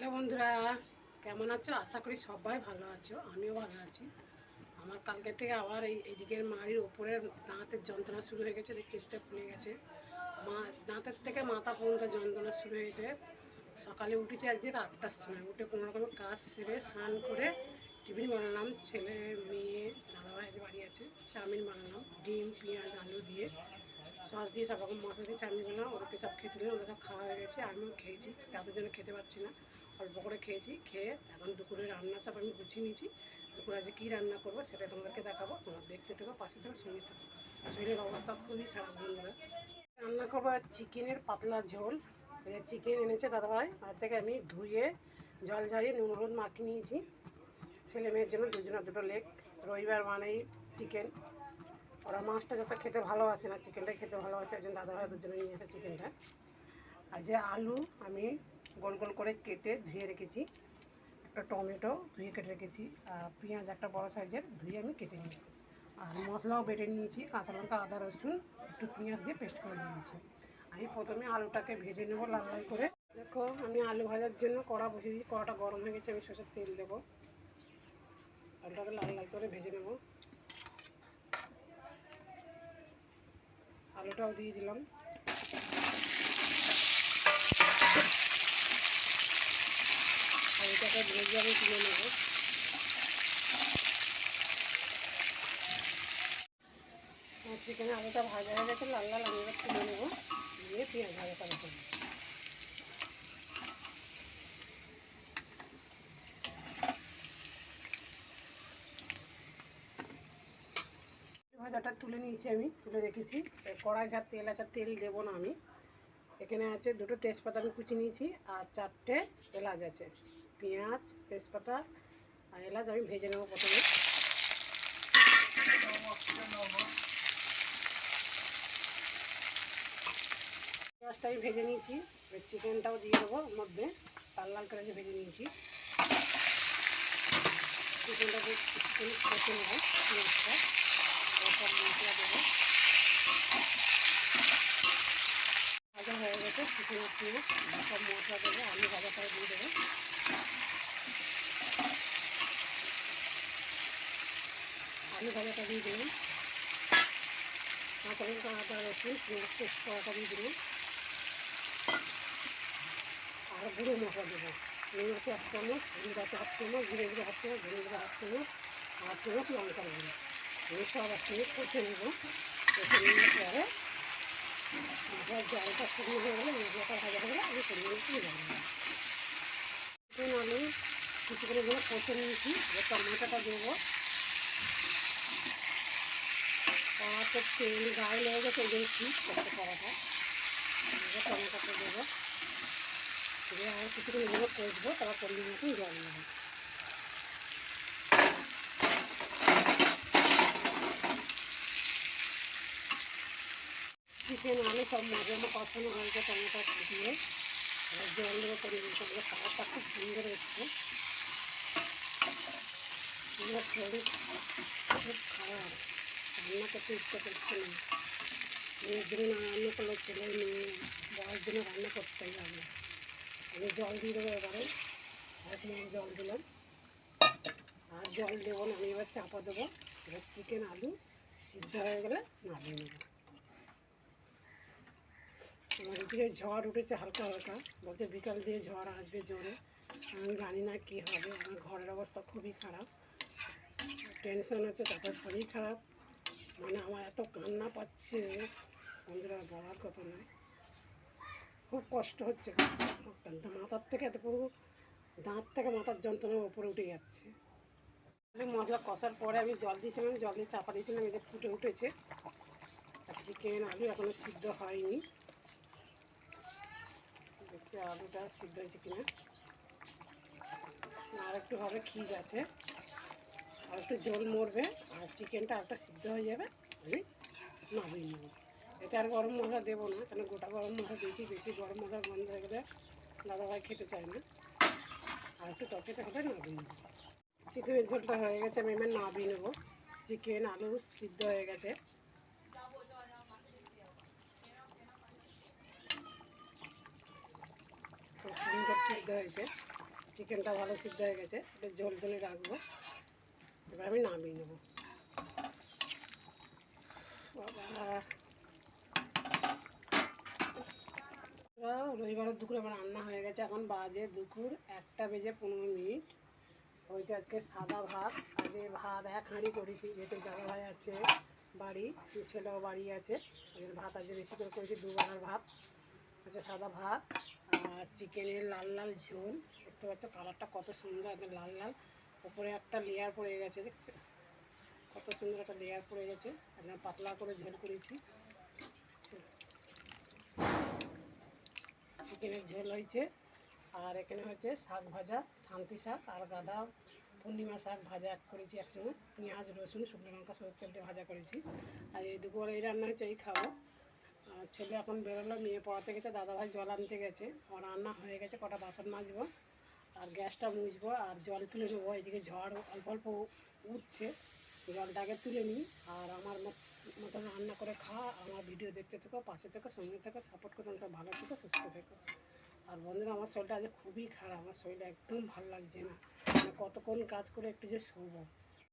Hello বন্ধুরা, কেমন আছো? আশা করি সবাই ভালো আছো, আমিও ভালো আছি। আমার কালকে থেকে আবার এই এইদিকের মাড়ির ওপরের দাঁতের যন্ত্রণা শুরু হয়ে গেছে চেষ্টা ফুলে গেছে। মা, দাঁতের থেকে মাথা পর্যন্ত যন্ত্রণা শুরু হয়েছে সকালে উঠেছি আজকে আটটার সময়, উঠে কোনো রকমের কাজ সেরে স্নান করে টিফিন বানালাম। ছেলে, মেয়ে দাদা দাদাভাই বাড়ি আছে, চাউমিন বানালাম, ডিম, পেঁয়াজ, আলু দিয়ে সস দিয়ে সব রকম মশলা দিয়ে চাউমিন বানালাম। ওদেরকে সব খেতে দিলাম ওরা সব খাওয়া হয়ে গেছে, আমিও খেয়েছি, তাদের জন্য খেতে পারছি না। অল্প করে খেয়েছি, খেয়ে এখন দুপুরে রান্না সব আমি গুছিয়ে নিয়েছি। দুপুরে আজকে কী রান্না করব সেটা তোমাদেরকে দেখাবো, তোমরা দেখতে থাকো, পাশে থেকে শুনে থাকো। শরীরের অবস্থা খুবই খারাপ বন্ধুরা। রান্না করব চিকেনের পাতলা ঝোল। চিকেন এনেছে দাদাভাই তার থেকে আমি ধুয়ে জল ঝাড়িয়ে নুন হলুদ মাখিয়ে নিয়েছি। ছেলে মেয়ের জন্য দুজনের দুটো লেগ, রবিবার মানেই চিকেন। ওরা মাছটা যত খেতে ভালোবাসে না চিকেনটা খেতে ভালোবাসে একজন দাদাভাই দুজনে নিয়ে এসে চিকেনটা। আর যে আলু আমি গোল গোল করে কেটে ধুয়ে রেখেছি। একটা টমেটো ধুয়ে কেটে রেখেছি আর পেঁয়াজ একটা বড় সাইজের ধুয়ে আমি কেটে নিয়েছি। আর মশলাও বেটে নিয়েছি, কাঁচা লঙ্কা, আদা, রসুন, একটু পেঁয়াজ দিয়ে পেস্ট করে নিয়েছি। আমি প্রথমে আলুটাকে ভেজে নেব লাল লাল করে। দেখো, আমি আলু ভাজার জন্য কড়া বসিয়ে দিয়েছি, কড়াটা গরম হয়ে গেছে, আমি সরষের তেল দেবো। আলুটাকে লাল লাল করে ভেজে নেব। আলুটাও দিয়ে দিলাম। আলুটাকে ভেজে আমি তুলে নেব। চিকেনে আলুটা ভাজা হয়ে গেছে, লাল লাল আমি তুলে নেব। দিয়ে পেঁয়াজ ভাজাটা রেখে ভাজাটা তুলে নিয়েছি আমি, তুলে রেখেছি। কড়াই যা তেল আছে তেল দেবো না আমি। এখানে আছে দুটো তেজপাতা আমি কুচি নিয়েছি আর চারটে এলাচ আছে। পেঁয়াজ, তেজপাতা আর এলাচ আমি ভেজে নেব প্রথমে। পেঁয়াজটা আমি ভেজে নিয়েছি চিকেনটাও দিয়ে দেবো মধ্যে, লাল লাল করে ভেজে নিয়েছি। কিছুক্ষণ কষে নেব পেঁয়াজটা সব মশলা দেবো ভাজা হয়ে চিকেন পেঁয়াজ সব মশলা দেবো আলু ভাজা দিয়ে দেবো আলু ভাজাটা দিয়ে দিলাম কাঁচা লঙ্কা আদা রসুন পেঁয়াজ দিয়ে দিলাম আর গুঁড়ো মশলা দেবো নুন আছে এক চামচ হলুদ আছে হাফ চামচ জিরে গুঁড়ো হাফ চামচ ধনে গুঁড়ো হাফ চামচ আর চামচ লঙ্কা গুঁড়ো সব একসঙ্গে কষে নেব। কষে নেওয়ার পরে জলটা শুকনো হয়ে আমি কিছু করে গুলো কষে নিয়েছি এবার দেবো কড়াতে তেল গায়ে লেগে গেছে জন্য শীত করতে কড়াটা দেবো কিছুক্ষণ এগুলো কষবো, তারপর পরিমাণ মতন জল নেব। চিকেন আলু সব মজা মতো কষানো হয়েছে টমেটো দিয়ে। এবার জল দেবো পরিমাণ করে খাবারটা খুব সুন্দর এসছে আমার শরীর খুব খারাপ, রান্না করতে ইচ্ছা করছে না। মেয়ের জন্য না রান্না করলে ছেলে মেয়ে বয়ের জন্য রান্না করতেই হবে আমি জল দিয়ে দেবো এবারে, এক মাস জল দিলাম। আর জল দেবো না, আমি এবার চাপা দেবো। এবার চিকেন, আলু সিদ্ধ হয়ে গেলে নামিয়ে নেব। আমার এদিকে ঝড় উঠেছে হালকা হালকা। বলছে বিকাল দিয়ে ঝড় আসবে জোরে। আমি জানি না কী হবে, আমার ঘরের অবস্থা খুবই খারাপ। টেনশন হচ্ছে, তারপর শরীর খারাপ। মানে আমার এত কান্না পাচ্ছে। বন্ধুরা, বলার কথা নয়। খুব কষ্ট হচ্ছে মাথার থেকে এত পুরো দাঁত থেকে মাথার যন্ত্রণা ওপরে উঠে যাচ্ছে। মশলা কষার পরে আমি জল দিয়েছিলাম, জল দিয়ে চাপা দিয়েছিলাম এদের ফুটে উঠেছে। চিকেন, আলু এখনও সিদ্ধ হয়নি। দেখতে আলুটা সিদ্ধ হয়েছে কিনা। আর একটু হবে খিজ আছে। আর একটু জল মরবে, আর চিকেনটা আরেকটা সিদ্ধ হয়ে যাবে, আমি নামিয়ে নেব। এটা আর গরম মশলা দেবো না, কেন গোটা গরম মশলা দিয়েছি, বেশি গরম মশলা বন্ধ হয়ে গেলে দাদাভাই খেতে চায় না। আর একটু টকেটে হলে নামিয়ে নেব। চিকেনের ঝোলটা হয়ে গেছে, আমি এবার নামিয়ে নেব। চিকেন, আলু সিদ্ধ হয়ে গেছে খুব সুন্দর সিদ্ধ হয়েছে। চিকেনটা ভালো সিদ্ধ হয়ে গেছে। এটা ঝোল ঝোলে রাখব। এবার আমি নামিয়ে নেব। রবিবারের দুপুরে আমার রান্না হয়ে গেছে। এখন বাজে দুপুর একটা বেজে পনেরো মিনিট। হয়েছে আজকে সাদা ভাত। আজকে ভাত এক হাঁড়ি করেছি। যেহেতু দাদা ভাই আছে বাড়ি, ছেলেও বাড়ি আছে। ভাত আজকে বেশি করে করেছি, দুবেলার ভাত। হচ্ছে সাদা ভাত। চিকেনের লাল লাল ঝোল। দেখতে পাচ্ছ কালারটা কত সুন্দর, একদম লাল লাল। ওপরে একটা লেয়ার পড়ে গেছে, দেখছ? কত সুন্দর একটা লেয়ার পড়ে গেছে। একদম পাতলা করে ঝোল করেছি। চিকেনের ঝোল হয়েছে। আর এখানে হচ্ছে শাক ভাজা, শান্তি শাক আর গাদা পূর্ণিমা শাক ভাজা করেছি একসঙ্গে। পেঁয়াজ, রসুন, শুকনো লঙ্কা সব তেলতে ভাজা করেছি। আর এই দুপুরে এই রান্না হয়েছে, এই খাব। আর ছেলে এখন বেরোলো, মেয়ে পড়াতে গেছে, দাদাভাই জল আনতে গেছে। আমার রান্না হয়ে গেছে, কটা বাসন মাজবো, আর গ্যাসটা মুছবো, আর জল তুলে নেব। এদিকে ঝড় অল্প অল্প উঠছে জলটাকে তুলে নিই, আর আমার মতন রান্না করে খাওয়া, আমার ভিডিও দেখতে থেকো, পাশে থেকো, সঙ্গে থেকো, সাপোর্ট করো সব ভালো থেকো, সুস্থ থেকো। আর বন্ধুরা, আমার শরীরটা আজ খুবই খারাপ, আমার শরীরটা একদম ভালো লাগছে না। মানে কতক্ষণ কাজ করে একটু যে শোবো।